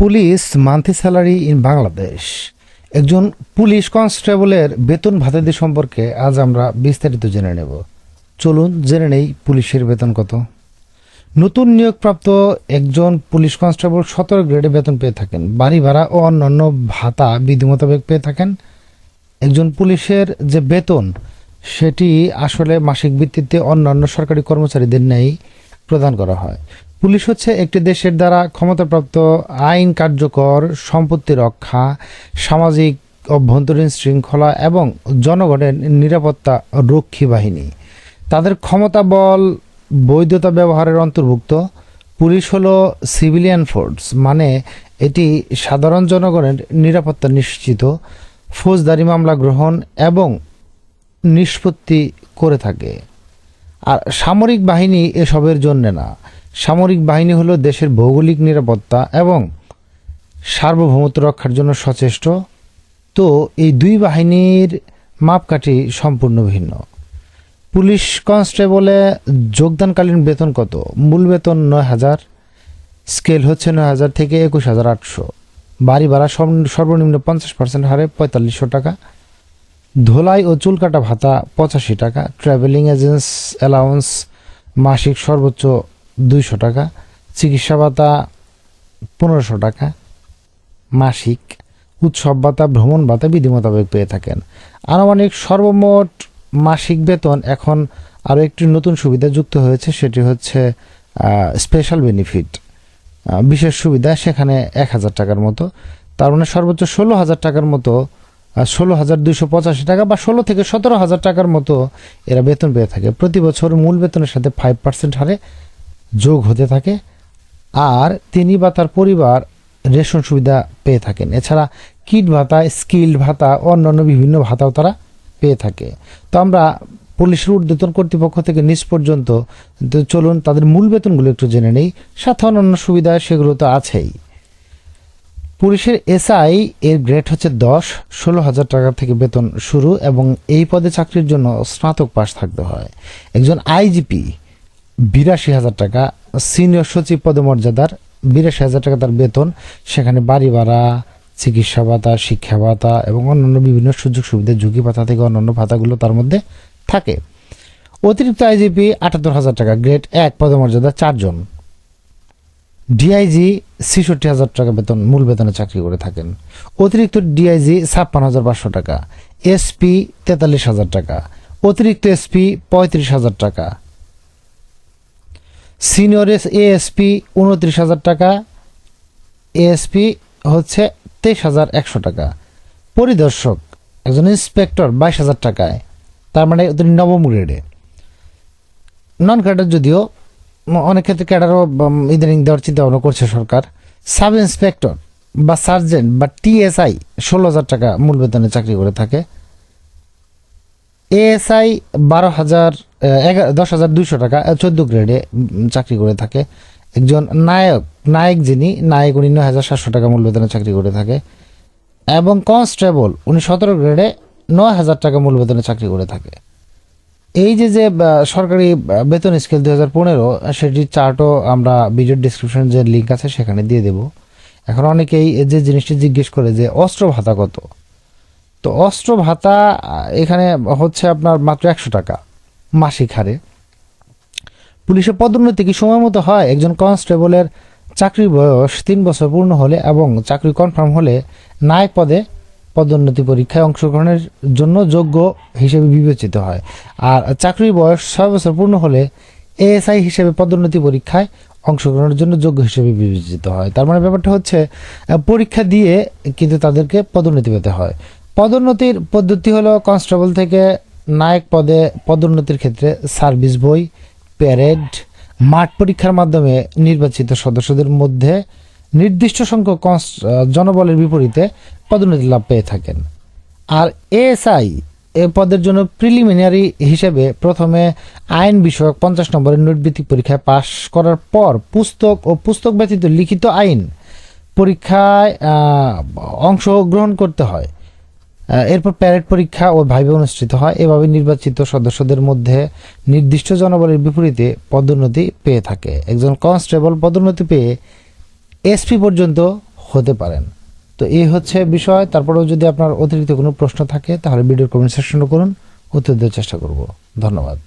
Police monthly salary in Bangladesh. একজন police কনস্টেবলের বেতন ভাতাদি সম্পর্কে আজ আমরা বিস্তারিত জেনে নেব। চলুন জেনে নেই পুলিশের বেতন কত। নতুন নিয়োগপ্রাপ্ত একজন পুলিশ কনস্টেবল সতেরো গ্রেডে বেতন পেয়ে থাকেন। বাড়ি ভাড়া ও অন্যান্য ভাতা বিধি মোতাবেক পেয়ে থাকেন। একজন পুলিশের যে বেতন, সেটি আসলে মাসিক ভিত্তিতে অন্যান্য সরকারি কর্মচারীদের ন্যায় প্রদান করা হয়। পুলিশ হচ্ছে একটি দেশের দ্বারা ক্ষমতাপ্রাপ্ত আইন কার্যকর সম্পত্তি রক্ষা, সামাজিক অভ্যন্তরীণ শৃঙ্খলা এবং জনগণের নিরাপত্তা রক্ষী বাহিনী। তাদের ক্ষমতা বল, বৈধতা ব্যবহারের অন্তর্ভুক্ত। পুলিশ হলো সিভিলিয়ান ফোর্স মানে এটি সাধারণ জনগণের নিরাপত্তা নিশ্চিত, ফৌজদারি মামলা গ্রহণ এবং নিষ্পত্তি করে থাকে। আর সামরিক বাহিনী এসবের জন্য না। সামরিক বাহিনী হলো দেশের ভৌগোলিক নিরাপত্তা এবং সার্বভৌমত্ব রক্ষার জন্য সচেষ্ট। তো এই দুই বাহিনীর মাপকাঠি সম্পূর্ণ ভিন্ন। পুলিশ কনস্টেবলে যোগদানকালীন বেতন কত? মূল বেতন নয় হাজার, স্কেল হচ্ছে নয় হাজার থেকে একুশ হাজার আটশো। বাড়ি ভাড়া সর্বনিম্ন পঞ্চাশ পার্সেন্ট হারে পঁয়তাল্লিশশো টাকা। ধোলাই ও চুল কাটা ভাতা পঁচাশি টাকা। ট্রাভেলিং এজেন্স অ্যালাউন্স মাসিক সর্বোচ্চ দুইশো টাকা, চিকিৎসা ভাতা পনেরোশো টাকা, মাসিক উৎসব ভাতা, ভ্রমণ ভাতা, বিধি মোতাবেক পেয়ে থাকেন। আনুমানিক সর্বমোট মাসিক বেতন এখন আরও একটি নতুন সুবিধা যুক্ত হয়েছে, সেটি হচ্ছে স্পেশাল বেনিফিট বিশেষ সুবিধা সেখানে এক হাজার টাকার মতো। তার মানে সর্বোচ্চ ষোলো হাজার টাকার মতো ষোলো হাজার দুইশো পঁচাশি টাকা বা ষোলো থেকে সতেরো হাজার টাকার মতো এরা বেতন পেয়ে থাকে। প্রতি বছর মূল বেতনের সাথে ফাইভ পার্সেন্ট হারে যোগ হতে থাকে আর তিনি বা তার পরিবার রেশন সুবিধা পেয়ে থাকেন। এছাড়া কিট ভাতা, স্কিল্ড ভাতা, অন্যান্য বিভিন্ন ভাতাও তারা পেয়ে থাকে। তো আমরা পুলিশের ঊর্ধ্বতন কর্তৃপক্ষ থেকে নিচ পর্যন্ত চলুন তাদের মূল বেতনগুলো একটু জেনে নেই। সাথে অন্যান্য সুবিধা সেগুলো তো আছেই। পুলিশের এসআই এর গ্রেড হচ্ছে দশ, ষোলো হাজার টাকা থেকে বেতন শুরু এবং এই পদে চাকরির জন্য স্নাতক পাশ থাকতে হয়। একজন আইজিপি বিরাশি হাজার টাকা। সিনিয়র সচিব পদমর্যাদার বিরাশি হাজার টাকা তার বেতন। সেখানে বাড়ি ভাড়া, চিকিৎসা ভাতা, শিক্ষা ভাতা এবং অন্যান্য বিভিন্ন সুযোগ সুবিধা, ঝুঁকি ভাতা থেকে অন্যান্য ভাতাগুলো তার মধ্যে থাকে। অতিরিক্ত আইজিপি আটাত্তর হাজার টাকা, গ্রেড এক পদমর্যাদা চারজন। ডিআইজি ছেষট্টি হাজার টাকা বেতন, মূল বেতনে চাকরি করে থাকেন। অতিরিক্ত ডিআইজি ছাপ্পান্ন হাজার পাঁচশো টাকা এসপি তেতাল্লিশ হাজার টাকা। অতিরিক্ত এসপি পঁয়ত্রিশ হাজার টাকা। সিনিয়র এএসপি উনত্রিশ হাজার টাকা, এএসপি হচ্ছে তেইশ হাজার একশো টাকা। পরিদর্শক, একজন ইন্সপেক্টর বাইশ হাজার টাকায়, তার মানে তিনি নবম গ্রেডে। নন ক্যাডার যদিও অনেক ক্ষেত্রে ক্যাডারও ইদানিং দেওয়ার চিন্তা ভাবনা করছে সরকার। সাব ইন্সপেক্টর বা সার্জেন্ট বা টিএসআই ষোলো হাজার টাকা মূল বেতনে চাকরি করে থাকে। এএসআই বারো হাজার দশ হাজার দুইশো টাকা চোদ্দ গ্রেডে চাকরি করে থাকে। একজন নায়ক নায়ক যিনি, নায়ক উনি নয় হাজার সাতশো টাকা মূল বেতনে চাকরি করে থাকে। এবং কনস্টেবল, উনি সতেরো গ্রেডে নয় হাজার টাকা মূল বেতনে চাকরি করে থাকে। এই যে যে সরকারি বেতন স্কেল দু হাজার পনেরো, সেটির চার্টও আমরা ভিডিওর ডিসক্রিপশন যে লিঙ্ক আছে সেখানে দিয়ে দেব। এখন অনেকেই যে জিনিসটি জিজ্ঞেস করে যে, অস্ত্র ভাতা কত? তো অস্ত্র ভাতা, এখানে হচ্ছে আপনার মাত্র একশো টাকা। মাসিক হারে। পুলিশের পদোন্নতি কি সময় মতো হয়? একজন কনস্টেবলের চাকরির বয়স তিন বছর পূর্ণ হলে এবং চাকরি কনফার্ম হলে নায়ক পদে পদোন্নতি পরীক্ষায় অংশগ্রহণের জন্য যোগ্য হিসেবে বিবেচিত হয়। আর চাকরির বয়স ছয় বছর পূর্ণ হলে এএসআই হিসেবে পদোন্নতি পরীক্ষায় অংশগ্রহণের জন্য যোগ্য হিসেবে বিবেচিত হয়। তার মানে ব্যাপারটা হচ্ছে পরীক্ষা দিয়ে কিন্তু তাদেরকে পদোন্নতি পেতে হয়। পদোন্নতির পদ্ধতি হলো কনস্টেবল থেকে নায়ক পদে পদোন্নতির ক্ষেত্রে সার্ভিস বই, প্যারেড, মাঠ পরীক্ষার মাধ্যমে নির্বাচিত সদস্যদের মধ্যে নির্দিষ্ট সংখ্যক জনবলের বিপরীতে পদোন্নতি লাভ পেয়ে থাকেন। আর এএসআই এ পদের জন্য প্রিলিমিনারি হিসেবে প্রথমে আইন বিষয়ক পঞ্চাশ নম্বরের নোটভিত্তিক পরীক্ষায় পাশ করার পর পুস্তক ও পুস্তক ব্যতীত লিখিত আইন পরীক্ষায় অংশগ্রহণ করতে হয়। এরপর প্যারেড পরীক্ষা ও ভাইবে অনুষ্ঠিত হয়। এভাবে নির্বাচিত সদস্যদের মধ্যে নির্দিষ্ট জনবলের বিপরীতে পদোন্নতি পেয়ে থাকে। একজন কনস্টেবল পদোন্নতি পেয়ে এসপি পর্যন্ত হতে পারেন। তো এই হচ্ছে বিষয়। তারপরেও যদি আপনার অতিরিক্ত কোনো প্রশ্ন থাকে, তাহলে ভিডিও কমেন্ট সেকশনে করুন। উত্তর দেওয়ার চেষ্টা করব। ধন্যবাদ।